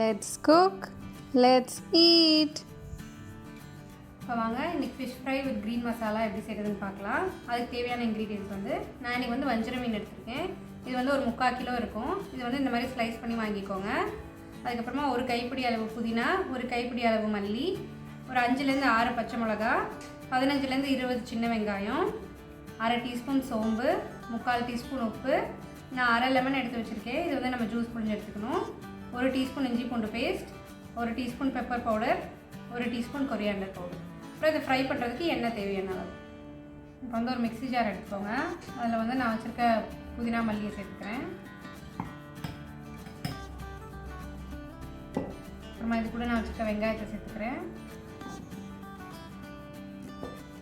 Let's cook let's eat இப்போ வாங்க இன்றைக்கி fish fry with green masala எப்படி செய்கிறதுன்னு பார்க்கலாம். அதுக்கு தேவையான இன்க்ரீடியன்ஸ் வந்து நான் இன்னைக்கு வந்து வஞ்சிர மீன் எடுத்திருக்கேன். இது வந்து ஒரு முக்கால் கிலோ இருக்கும். இது வந்து இந்த மாதிரி ஸ்லைஸ் பண்ணி வாங்கிக்கோங்க. அதுக்கப்புறமா ஒரு கைப்பிடி அளவு புதினா ஒரு கைப்பிடி அளவு மல்லி ஒரு அஞ்சுலேருந்து ஆறு பச்சை மிளகா பதினஞ்சுலேருந்து இருபது சின்ன வெங்காயம் அரை டீஸ்பூன் சோம்பு முக்கால் டீஸ்பூன் உப்பு. நான் அரை லெமன் எடுத்து வச்சுருக்கேன். இது வந்து நம்ம ஜூஸ் புழிஞ்சு எடுத்துக்கணும். ஒரு டீஸ்பூன் இஞ்சி பூண்டு பேஸ்ட் ஒரு டீஸ்பூன் பெப்பர் பவுடர் ஒரு டீஸ்பூன் கொரியாண்டர் பவுடர் அப்புறம் இதை ஃப்ரை பண்ணுறதுக்கு எண்ணெய் தேவையான அளவு. இப்போ வந்து ஒரு மிக்ஸி ஜார் எடுத்துக்கோங்க. அதில் வந்து நான் வச்சுருக்க புதினா மல்லியை சேர்த்துக்கிறேன். அப்புறமா இது கூட நான் வச்சுருக்க வெங்காயத்தை சேர்த்துக்கிறேன்.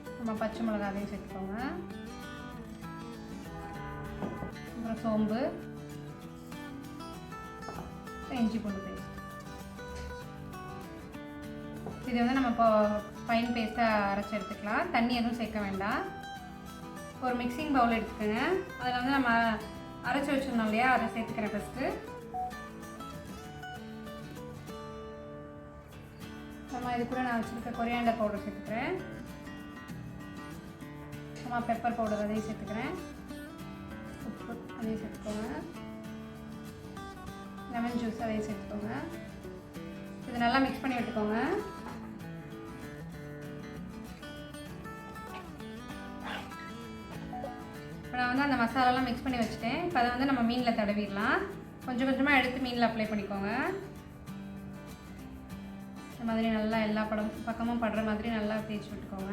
அப்புறமா பச்சை மிளகா அதையும் சேர்த்துக்கோங்க. அப்புறம் சோம்பு. இஞ்சி பூண்டு பேஸ்ட் இது வந்து நம்ம இப்போ ஃபைன் பேஸ்ட்டாக அரைச்சி எடுத்துக்கலாம். தண்ணி எதுவும் சேர்க்க வேண்டாம். ஒரு மிக்சிங் பவுல் எடுத்துக்கோங்க. அதில் வந்து நம்ம அரைச்சி வச்சுருந்தோம் இல்லையா? அதை சேர்த்துக்கிறேன் ஃபஸ்ட்டு நம்ம இது கூட நான் வச்சுருக்க கொரியாண்டர் பவுடர் சேர்த்துக்கிறேன். சும்மா பெப்பர் பவுடர் அதையும் சேர்த்துக்கிறேன். உப்பு அதையும் சேர்த்துக்கோங்க. லெமன் ஜூஸ் அதையும் சேர்த்துக்கோங்க இது நல்லா மிக்ஸ் பண்ணி விட்டுக்கோங்க. இப்போ நான் வந்து அந்த மசாலாலாம் மிக்ஸ் பண்ணி வச்சுட்டேன். இப்போ அதை வந்து நம்ம மீனில் தடவிடலாம். கொஞ்சம் கொஞ்சமாக எடுத்து மீனில் அப்ளை பண்ணிக்கோங்க. இந்த மாதிரி நல்லா எல்லா படம் பக்கமும் படுற மாதிரி நல்லா தேய்ச்சி விட்டுக்கோங்க.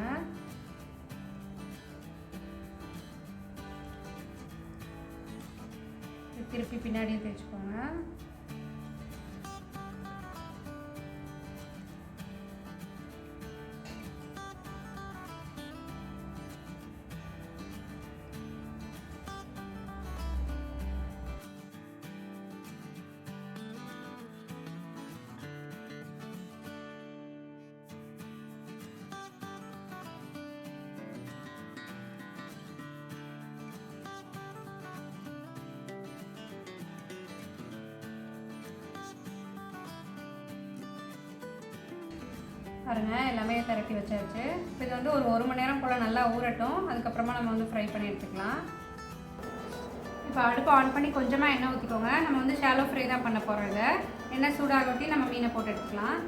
திருப்பி பின்னாடியும் தேய்ச்சிக்கோங்க. பாருங்க எல்லாமே திரட்டி வச்சாச்சு. இப்போ இது வந்து ஒரு ஒரு மணி நேரம் போல் நல்லா ஊறட்டும். அதுக்கப்புறமா நம்ம வந்து ஃப்ரை பண்ணி எடுத்துக்கலாம். இப்போ அடுப்பு ஆன் பண்ணி கொஞ்சமாக எண்ணெய் ஊற்றிக்கோங்க நம்ம வந்து ஷாலோ ஃப்ரை தான் பண்ண போகிறோம் இதை. எண்ணெய் சூடாகட்டி நம்ம மீனை போட்டு எடுத்துக்கலாம்.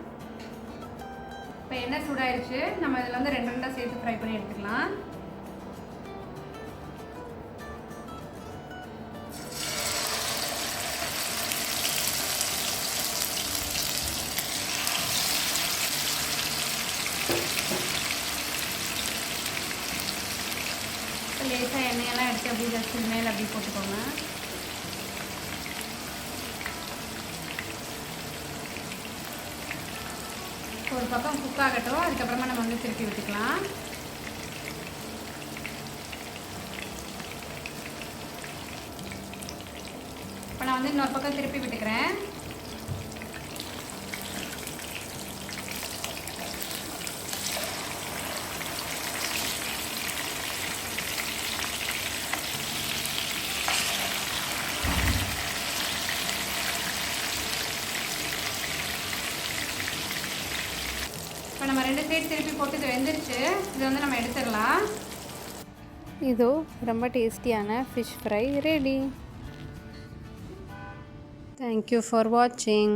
இப்போ எண்ணெய் சூடாயிருச்சு. நம்ம இதில் வந்து ரெண்டு ரெண்டாக சேர்த்து ஃப்ரை பண்ணி எடுத்துக்கலாம். லேசாக எண்ணெயெல்லாம் எடுத்து அப்படியே ஜஸ்ட் மேலே அப்படி போட்டுக்கோங்க. ஒரு பக்கம் குக் ஆகட்டும். அதுக்கப்புறமா நம்ம வந்து திருப்பி விட்டுக்கலாம் இப்போ நான் வந்து இன்னொரு பக்கம் திருப்பி விட்டுக்கிறேன். ரெண்டு சைடு திருப்பி போட்டு இது வெந்துருச்சு. இது வந்து நம்ம எடுத்துடலாம். இதோ ரொம்ப டேஸ்டியான fish fry ready thank you for வாட்சிங்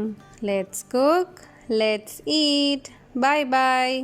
let's cook let's eat bye bye